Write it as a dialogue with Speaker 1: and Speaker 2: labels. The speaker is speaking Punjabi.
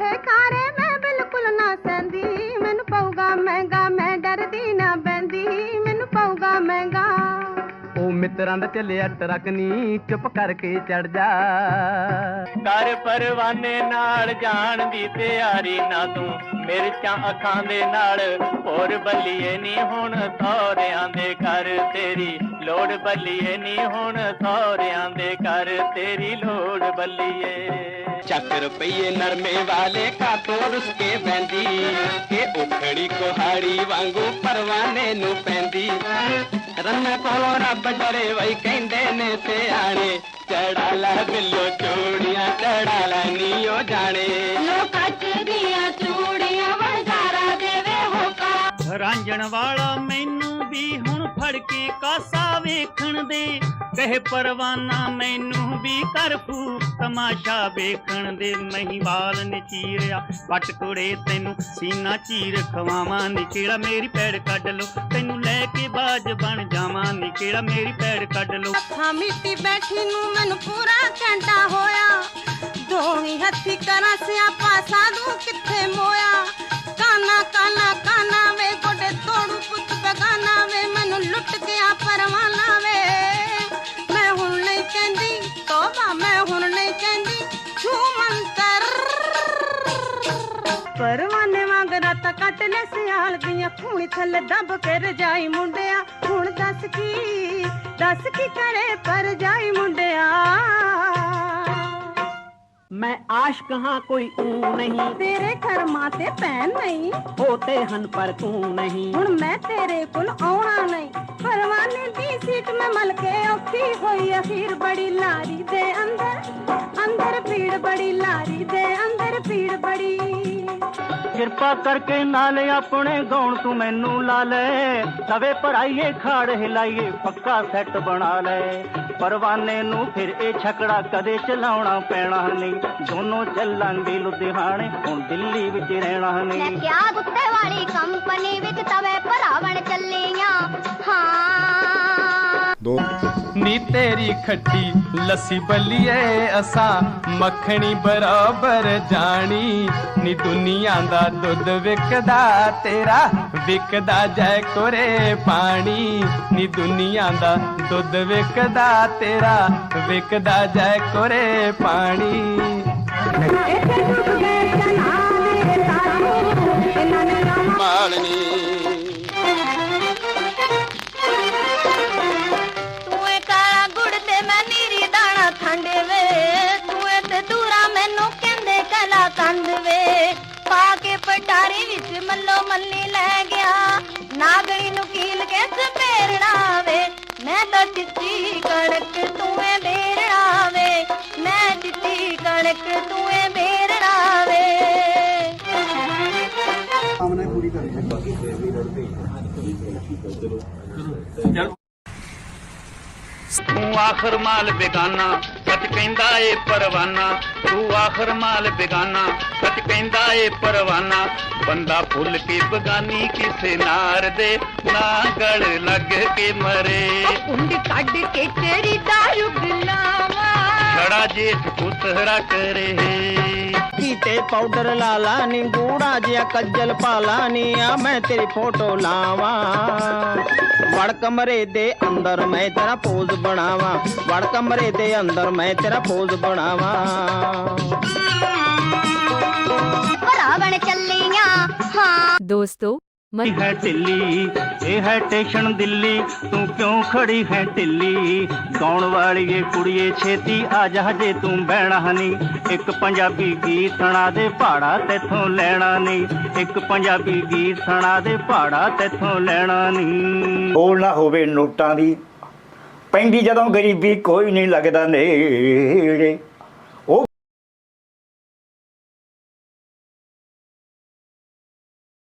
Speaker 1: ਪੁੱਠੇ ਖਾਰੇ ਮੈਂ ਬਿਲਕੁਲ ਨਾ ਸਹਿੰਦੀ। ਮੈਨੂੰ ਪਊਗਾ ਮਹਿੰਗਾ, ਮੈਂ ਡਰਦੀ ਨਾ ਬੈੰਦੀ ਮੈਨੂੰ ਪਊਗਾ ਮਹਿੰਗਾ।
Speaker 2: ਉਹ ਮਿੱਤਰਾਂ ਦਾ ਚੱਲਿਆ ਟਰੱਕ ਨੀ, ਚੁੱਪ ਕਰਕੇ ਚੜ ਜਾ।
Speaker 3: ਕਰ ਪਰਵਾਨੇ ਨਾਲ ਜਾਣ ਦੀ ਤਿਆਰੀ ਨਾ ਤੂੰ। ਮਿਰਚਾਂ ਅੱਖਾਂ ਦੇ ਨਾਲ ਹੋਰ ਬੱਲੀਏ ਨਹੀਂ ਹੁਣ ਸਹੁਰਿਆਂ ਦੇ ਘਰ ਤੇਰੀ। ਲੋੜ ਬੱਲੀਏ ਨਹੀਂ ਹੁਣ ਸਹੁਰਿਆਂ ਦੇ ਘਰ ਤੇਰੀ। ਲੋੜ ਬੱਲੀਏ।
Speaker 4: ਚੱਕ ਰੁਪਈਏ ਨਰਮੇ ਵਾਲੇ ਕਾਤੋਂ ਰੁਸ ਕੇ ਬੈੰਦੀ ਇਹ ਉਖੜੀ ਕੁਹਾੜੀ ਵਾਂਗੂ ਪਰਵਾਨੇ ਨੂੰ ਪੈਂਦੀ। ਰੰਨਾ ਕੋਲੋਂ ਰੱਬ ਡਰੇ ਵਈ ਕਹਿੰਦੇ ਨੇ ਸਿਆਣੇ। ਚੜਾ ਲੈ ਬਿੱਲੋ ਚੂੜੀਆਂ ਚੜਾ ਲੈ ਨੀਓ ਜਾਣੇ।
Speaker 1: ਲੋਕਾਂ ਚ ਦੀਆਂ ਚੂੜੀਆਂ ਵਣਜਾਰਾ ਦੇਵੇ ਹੋਕਾ
Speaker 3: ਰਾਂਝਣ ਵਾਲਾ ਮੈਨੂੰ ਵੀ ਹੁਣ ਫੜ ਕੇ ਕਾਸਾ ਵੇਖਣ ਦੇ। ਕਹੇ ਪਰਵਾਨਾ ਮੈਨੂੰ ਵੀ ਕਰ ਫੂਕ ਤਮਾਸ਼ਾ ਵੇਖਣ ਦੇ। ਮਹੀਵਾਲ ਨੇ ਚੀਰਿਆ ਪੱਟ ਕੁੜੇ ਤੈਨੂੰ ਸੀਨਾ ਚੀਰ ਖਵਾਵਾਂ। ਨੀ ਕਿਹੜਾ ਮੇਰੀ ਪੈੜ ਕੱਢ ਲੋ ਤੈਨੂੰ ਲੈ ਕੇ ਬਾਜ ਬਣ ਜਾਵਾਂ। ਨੀ ਕਿਹੜਾ ਮੇਰੀ ਪੈੜ ਕੱਢ ਲੋ
Speaker 1: ਅੱਖਾਂ ਮਿੱਟੀ ਬੈਠੀ ਨੂੰ ਮੈਨੂੰ ਪੂਰਾ ਘੰਟਾ ਹੋਇਆ। ਦੋਹੀ ਹੱਥੀ ਕਰਾਂ ਸਿਆਪਾ, ਸਾਧੂ ਕਿੱਥੇ ਮੋਇਆ? ਕਾਨਾ ਕਾਨਾ ਕਾਨਾ ਪਰਵਾਨੇ ਵਾਂਗ ਰਾਤਾਂ ਕੱਟ ਲੈ ਸਿਆਲ ਦੀਆਂ ਖੂਣੀ ਥੱਲੇ ਦੱਬ ਕੇ ਰਜਾਈ ਮੁੰਡਿਆ ਹੁਣ ਦੱਸ ਕੀ ਦੱਸ ਕੀ ਕਰੇ ਪਰ ਜਾਈ ਮੁੰਡਿਆ
Speaker 2: ਮੈਂ ਆਸ਼ਕ ਹਾਂ ਕੋਈ ਊ ਨਹੀਂ
Speaker 1: ਤੇਰੇ ਕਰਮਾਂ ਤੇ ਭੈਣ ਨਹੀਂ
Speaker 2: ਹੋਤੇ ਹਨ ਪਰ ਤੂੰ ਨਹੀਂ
Speaker 1: ਹੁਣ ਮੈਂ ਤੇਰੇ ਕੋਲ ਆਉਣਾ ਨਹੀਂ ਪਰਵਾਨੇ ਦੀ ਸੀਟ ਮੈਂ ਮਲ ਕੇ ਔਖੀ ਹੋਈ ਅਖੀਰ ਬੜੀ ਲਾਰੀ ਦੇ ਅੰਦਰ ਅੰਦਰ ਭੀੜ
Speaker 3: ਕਿਰਪਾ ਕਰਕੇ ਨਾਲ ਆਪਣੇ ਗਾਉਣ ਤੂੰ ਮੈਨੂੰ ਲਾ ਲੈ। ਤਵੇ ਪਰਾਈਏ ਖਾੜ ਹਿਲਾਈਏ, ਪੱਕਾ ਸੈੱਟ ਬਣਾ ਲੈ। ਪਰਵਾਨੇ ਨੂੰ ਫਿਰ ਇਹ ਛਕੜਾ ਕਦੇ ਚਲਾਉਣਾ ਪੈਣਾ ਨਹੀਂ। ਦੋਨੋਂ ਚੱਲਾਂਗੇ ਲੁਧਿਆਣੇ, ਹੁਣ ਦਿੱਲੀ ਵਿੱਚ ਰਹਿਣਾ
Speaker 5: ਮੈਂ
Speaker 3: ਨਹੀਂ
Speaker 5: ਗੁੱਤੇ ਵਾਲੀ ਕੰਪਨੀ ਵਿੱਚ ਤਵੇ ਭਰਾਵਣ ਚੱਲੀਆਂ। ਹਾਂ।
Speaker 6: ਦੋ।
Speaker 4: ਨੀ ਤੇਰੀ ਖੱਟੀ ਲੱਸੀ ਬੱਲੀਏ ਅਸਾਂ ਮੱਖਣੀ ਬਰਾਬਰ ਜਾਣੀ। ਨੀ ਦੁਨੀਆ ਦਾ ਦੁੱਧ ਵਿਕਦਾ ਤੇਰਾ ਵਿਕਦਾ ਜੈ ਕੋਰੇ ਪਾਣੀ। ਨੀ ਦੁਨੀਆ ਦਾ ਦੁੱਧ ਵਿਕਦਾ ਤੇਰਾ ਵਿਕਦਾ ਜੈ ਕੋਰੇ ਪਾਣੀ।
Speaker 1: ਇੱਥੇ
Speaker 5: ਕੇ ਪਟਾਰੀ ਵਿੱਚ ਮੱਲੋ ਮੱਲੀ ਲੈ ਗਿਆ। ਨਾਗਣੀ ਨੂੰ ਕੀਲ ਕੇ ਸਪੇਰਣਾ ਵੇ ਮੈਂ ਤਾਂ ਚਿੱਟੀ ਕਣਕ ਤੂੰ ਏ ਬੇਰਣਾ ਵੇ ਮੈਂ ਚਿੱਟੀ ਕਣਕ ਤੂੰ ਏ ਬੇਰਣਾ ਵੇ
Speaker 3: ਤੂੰ ਆਖਰ ਮਾਲ ਬੇਗਾਨਾ ਸੱਚ ਕਹਿੰਦਾ ਏ ਪਰਵਾਨਾ ਤੂੰ ਆਖਰ ਮਾਲ ਬੇਗਾਨਾ ਸੱਚ ਕਹਿੰਦਾ ਏ ਪਰਵਾਨਾ ਬੰਦਾ ਭੁੱਲ ਕੇ ਬਗਾਨੀ ਕਿਸੇ ਨਾਰ ਦੇ ਨਾ ਗਲ ਲੱਗ ਕੇ ਮਰੇ
Speaker 1: ਕੁੰਡੀ ਕੱਢ ਕੇ ਤੇਰੀ ਦਾਰੂ ਬਿਲਾਵਾ
Speaker 3: ਛੜਾ ਜੇਠ ਪੁੱਤਰਾ ਕਰੇ
Speaker 2: ਕੀਤੇ ਪਾਊਡਰ ਲਾ ਲਾ ਨੀ ਗੂੜਾ ਜਿਹਾ ਕੱਜਲ ਪਾ ਲਾ ਨੀ ਆ ਮੈਂ ਤੇਰੀ ਫੋਟੋ ਲਾਵਾਂ। ਵੜ ਕਮਰੇ ਦੇ ਅੰਦਰ ਮੈਂ ਤੇਰਾ ਪੋਜ਼ ਬਣਾਵਾਂ। ਵੜ ਕਮਰੇ ਦੇ ਅੰਦਰ ਮੈਂ ਤੇਰਾ ਪੋਜ਼ ਬਣਾਵਾਂ।
Speaker 5: ਭਰਾਵਣ ਚੱਲੀਆਂ ਹਾਂ।
Speaker 7: ਦੋਸਤੋ
Speaker 3: ਇਹ ਹੈ ਢਿੱਲੀ ਇਹ ਹੈ ਟੇਸ਼ਨ ਦਿੱਲੀ ਤੂੰ ਕਿਉਂ ਖੜੀ ਹੈ ਢਿੱਲੀ? ਗਾਉਣ ਵਾਲੀ ਏ ਕੁੜੀਏ ਛੇਤੀ ਆ ਜਾ ਜੇ ਤੂੰ ਬਹਿਣਾ ਨਹੀਂ। ਇੱਕ ਪੰਜਾਬੀ ਗੀਤ ਸੁਣਾ ਦੇ ਪਹਾੜਾ ਤੇਥੋਂ ਲੈਣਾ ਨਹੀਂ। ਇੱਕ ਪੰਜਾਬੀ ਗੀਤ ਸੁਣਾ ਦੇ ਪਹਾੜਾ ਤੇਥੋਂ ਲੈਣਾ ਨਹੀਂ।
Speaker 8: ਬੋਲ ਨਾ ਹੋਵੇ ਨੋਟਾਂ ਦੀ ਪੈਂਦੀ ਜਦੋਂ ਗਰੀਬੀ ਕੋਈ ਨਹੀਂ ਲੱਗਦਾ ਨੇੜੇ।